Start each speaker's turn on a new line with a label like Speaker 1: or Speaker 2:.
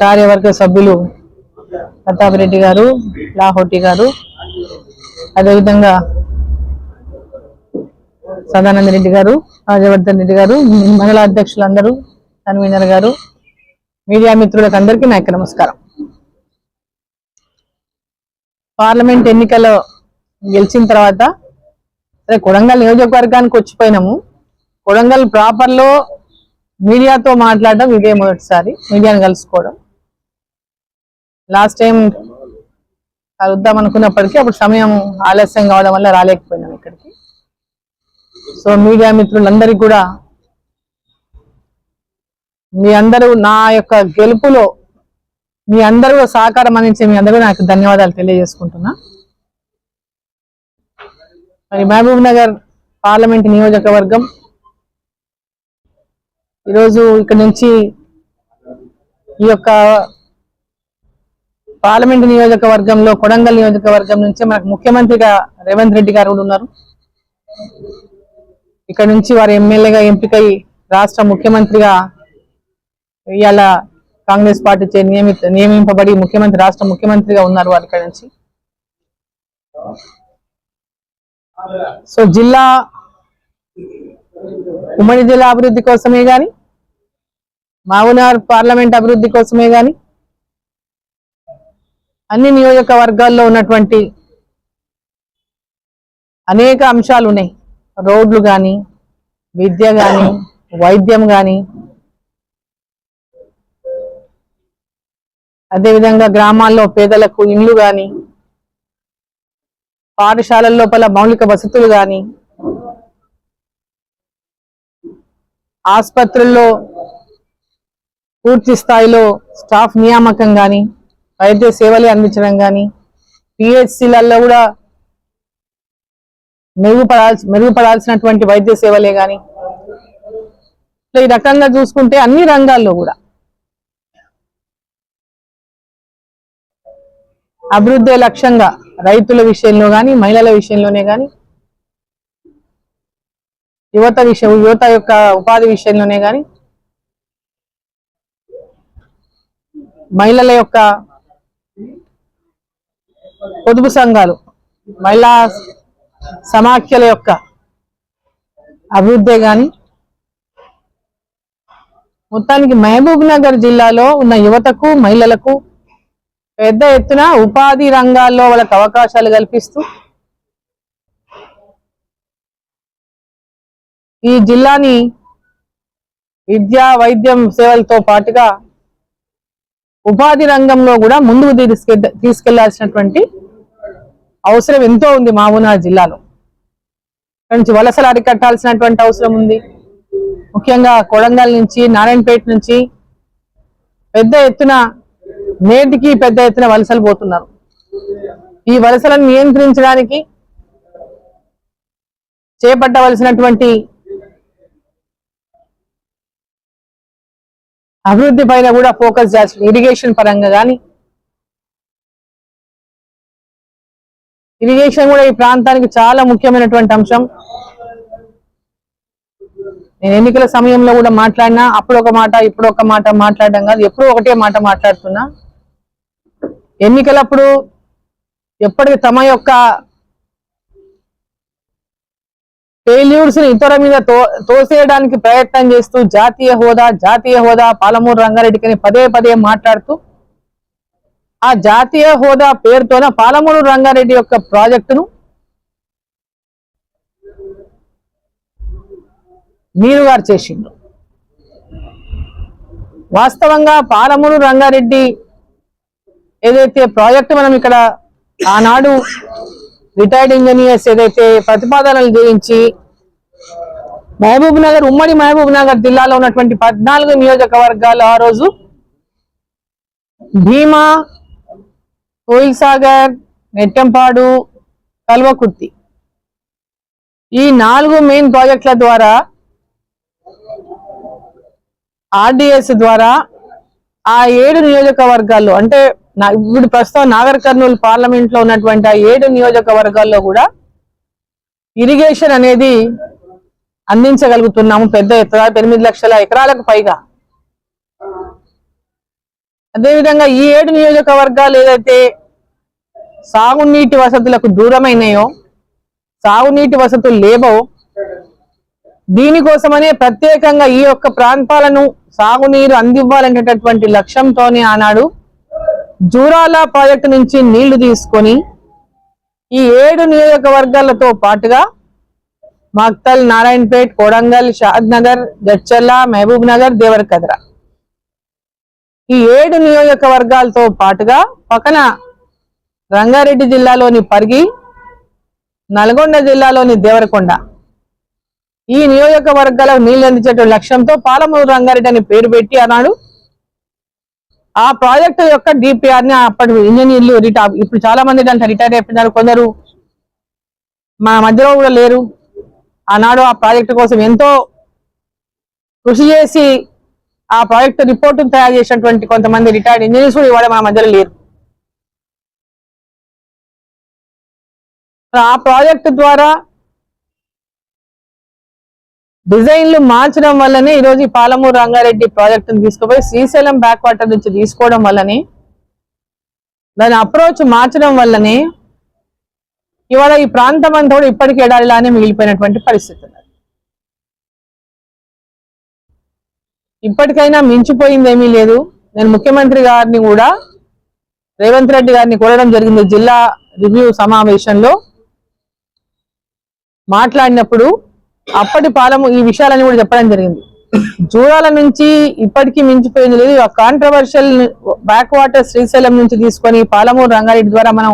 Speaker 1: కార్యవర్గ సభ్యులు ప్రతాప్ రెడ్డి గారు లాహోటి గారు. అదేవిధంగా సదానంద రెడ్డి గారు రాజవర్ధన్ రెడ్డి గారు మహిళ అధ్యక్షులందరూ కన్వీనర్ గారు మీడియా మిత్రులకు అందరికీ నా యొక్క నమస్కారం. పార్లమెంట్ ఎన్నికల్లో గెలిచిన తర్వాత సరే కొడంగల్ నియోజకవర్గానికి వచ్చిపోయినాము. కొడంగల్ ప్రాపర్లో మీడియాతో మాట్లాడడం ఇదే మొదటిసారి మీడియాను కలుసుకోవడం. లాస్ట్ టైం కలుద్దాం అనుకున్నప్పటికీ అప్పుడు సమయం ఆలస్యం కావడం వల్ల రాలేకపోయినాం ఇక్కడికి. సో మీడియా మిత్రులందరికీ కూడా మీ అందరూ నా యొక్క గెలుపులో మీ అందరూ సహకారం అందించే మీ అందరూ నాకు ధన్యవాదాలు తెలియజేసుకుంటున్నా. మరి మహబూబ్ నగర్ పార్లమెంట్ నియోజకవర్గం ఈరోజు ఇక్కడ నుంచి ఈ యొక్క పార్లమెంట్ నియోజకవర్గంలో కొడంగల్ నియోజకవర్గం నుంచి మనకు ముఖ్యమంత్రిగా రేవంత్ రెడ్డి గారు కూడా ఉన్నారు. ఇక్కడ నుంచి వారు ఎమ్మెల్యేగా ఎంపికై రాష్ట్ర ముఖ్యమంత్రిగా ఇవాళ కాంగ్రెస్ పార్టీ నియమి నియమిత నియమింపబడి ముఖ్యమంత్రి రాష్ట్ర ముఖ్యమంత్రిగా ఉన్నారు వారు ఇక్కడ నుంచి. సో జిల్లా ఉమ్మడి జిల్లా అభివృద్ధి కోసమే గాని మావునార్ పార్లమెంట్ అభివృద్ధి కోసమే గాని అన్ని నియోజకవర్గాల్లో ఉన్నటువంటి అనేక అంశాలు ఉన్నాయి. రోడ్లు కానీ విద్య కానీ వైద్యం కానీ అదేవిధంగా గ్రామాల్లో పేదలకు ఇండ్లు కానీ పాఠశాలల లోపల మౌలిక వసతులు కానీ ఆసుపత్రుల్లో పూర్తి స్థాయిలో స్టాఫ్ నియామకం కానీ వైద్య సేవలు అందించడం కానీ పిహెచ్సిలలో కూడా మెరుగుపడాల్సి మెరుగుపడాల్సినటువంటి వైద్య సేవలే కానీ ఈ రకంగా చూసుకుంటే అన్ని రంగాల్లో కూడా అభివృద్ధి లక్ష్యంగా రైతుల విషయంలో కానీ మహిళల విషయంలోనే కానీ యువత విషయం యువత యొక్క ఉపాధి విషయంలోనే కానీ మహిళల యొక్క పొదుపు సంఘాలు మహిళా సమాఖ్యల యొక్క అభివృద్ధి కానీ మొత్తానికి మహబూబ్ నగర్ జిల్లాలో ఉన్న యువతకు మహిళలకు పెద్ద ఎత్తున ఉపాధి రంగాల్లో వాళ్ళకి అవకాశాలు కల్పిస్తూ ఈ జిల్లాని విద్యా వైద్యం సేవలతో పాటుగా ఉపాధి రంగంలో కూడా ముందుకు తీసుకె తీసుకెళ్ళాల్సినటువంటి అవసరం ఎంతో ఉంది మామూనా జిల్లాలో. నుంచి వలసలు అరికట్టాల్సినటువంటి అవసరం ఉంది. ముఖ్యంగా కొడంగల్ నుంచి నారాయణపేట నుంచి పెద్ద ఎత్తున నేటికి పెద్ద ఎత్తున వలసలు పోతున్నారు. ఈ వలసలను నియంత్రించడానికి చేపట్టవలసినటువంటి అభివృద్ధి పైన కూడా ఫోకస్ చేయాల్సి ఇరిగేషన్ పరంగా కానీ ఇరిగేషన్ కూడా ఈ ప్రాంతానికి చాలా ముఖ్యమైనటువంటి అంశం. నేను ఎన్నికల సమయంలో కూడా మాట్లాడినా అప్పుడు ఒక మాట ఇప్పుడు ఒక మాట మాట్లాడడం కాదు. ఎప్పుడు ఒకటే మాట మాట్లాడుతున్నా. ఎన్నికలప్పుడు ఎప్పటికీ తమ యొక్క ఫెయిల్యూర్స్ని ఇతర మీద తో తోసేయడానికి ప్రయత్నం చేస్తూ జాతీయ హోదా జాతీయ హోదా పాలమూరు రంగారెడ్డికి పదే పదే మాట్లాడుతూ ఆ జాతీయ హోదా పేరుతోన పాలమూరు రంగారెడ్డి యొక్క ప్రాజెక్టును మీరు గారు చేసిండు వాస్తవంగా పాలమూరు రంగారెడ్డి ఏదైతే ప్రాజెక్ట్ మనం ఇక్కడ ఆనాడు రిటైర్డ్ ఇంజనీర్స్ ఏదైతే ప్రతిపాదనలు చేయించి మహబూబ్ నగర్ ఉమ్మడి మహబూబ్ నగర్ జిల్లాలో ఉన్నటువంటి పద్నాలుగు నియోజకవర్గాలు ఆ రోజు భీమా కోయిల్ సాగర్ నెట్టంపాడు కల్వకుర్తి. ఈ నాలుగు మెయిన్ ప్రాజెక్టుల ద్వారా ఆర్డిఎస్ ద్వారా ఆ ఏడు నియోజకవర్గాల్లో అంటే ఇప్పుడు ప్రస్తుతం నాగర్ కర్నూలు పార్లమెంట్లో ఉన్నటువంటి ఆ ఏడు నియోజకవర్గాల్లో కూడా ఇరిగేషన్ అనేది అందించగలుగుతున్నాము పెద్ద ఎత్తున. ఎనిమిది లక్షల ఎకరాలకు పైగా. అదేవిధంగా ఈ ఏడు నియోజకవర్గాలు ఏదైతే సాగునీటి వసతులకు దూరమైనాయో సాగునీటి వసతులు లేవో దీనికోసమనే ప్రత్యేకంగా ఈ యొక్క ప్రాంతాలను సాగునీరు అందివ్వాలనేటటువంటి లక్ష్యంతోనే ఆనాడు జూరాల ప్రాజెక్టు నుంచి నీళ్ళు తీసుకొని ఈ ఏడు నియోజకవర్గాలతో పాటుగా మక్తల్ నారాయణపేట్ కోడంగల్ షాద్ నగర్ గచ్చల్ల మహబూబ్ నగర్ దేవరకద్ర ఈ ఏడు నియోజకవర్గాలతో పాటుగా పక్కన రంగారెడ్డి జిల్లాలోని పరిగి నల్గొండ జిల్లాలోని దేవరకొండ. ఈ నియోజకవర్గాలకు నీళ్ళు అందించే లక్ష్యంతో పాలమూరు రంగారెడ్డి అని పేరు పెట్టి అన్నాడు ఆ ప్రాజెక్టు యొక్క డిపిఆర్ని అప్పటి ఇంజనీర్లు రిటైర్ ఇప్పుడు చాలా మంది దాంట్లో రిటైర్ అయిపోయినారు. కొందరు మా మధ్యలో కూడా లేరు. ఆనాడు ఆ ప్రాజెక్టు కోసం ఎంతో కృషి చేసి ఆ ప్రాజెక్టు రిపోర్టును తయారు చేసినటువంటి కొంతమంది రిటైర్డ్ ఇంజనీర్స్ కూడా ఇవాళ మా మధ్యలో లేరు. ఆ ప్రాజెక్టు ద్వారా డిజైన్లు మార్చడం వల్లనే ఈరోజు ఈ పాలమూరు రంగారెడ్డి ప్రాజెక్టును తీసుకుపోయి శ్రీశైలం బ్యాక్ వాటర్ నుంచి తీసుకోవడం వల్లనే దాని అప్రోచ్ మార్చడం వల్లనే ఇవాళ ఈ ప్రాంతం అంతా కూడా ఇప్పటికీ ఎడారిలానే మిగిలిపోయినటువంటి పరిస్థితి ఉన్నది. ఇప్పటికైనా మించిపోయింది ఏమీ లేదు. నేను ముఖ్యమంత్రి గారిని కూడా రేవంత్ రెడ్డి గారిని కోరడం జరిగింది జిల్లా రివ్యూ సమావేశంలో మాట్లాడినప్పుడు అప్పటి పాలము ఈ విషయాలని కూడా చెప్పడం జరిగింది. జూరాల నుంచి ఇప్పటికీ మించిపోయింది లేదు. కాంట్రవర్షియల్ బ్యాక్ వాటర్ శ్రీశైలం నుంచి తీసుకొని పాలమూరు రంగారెడ్డి ద్వారా మనం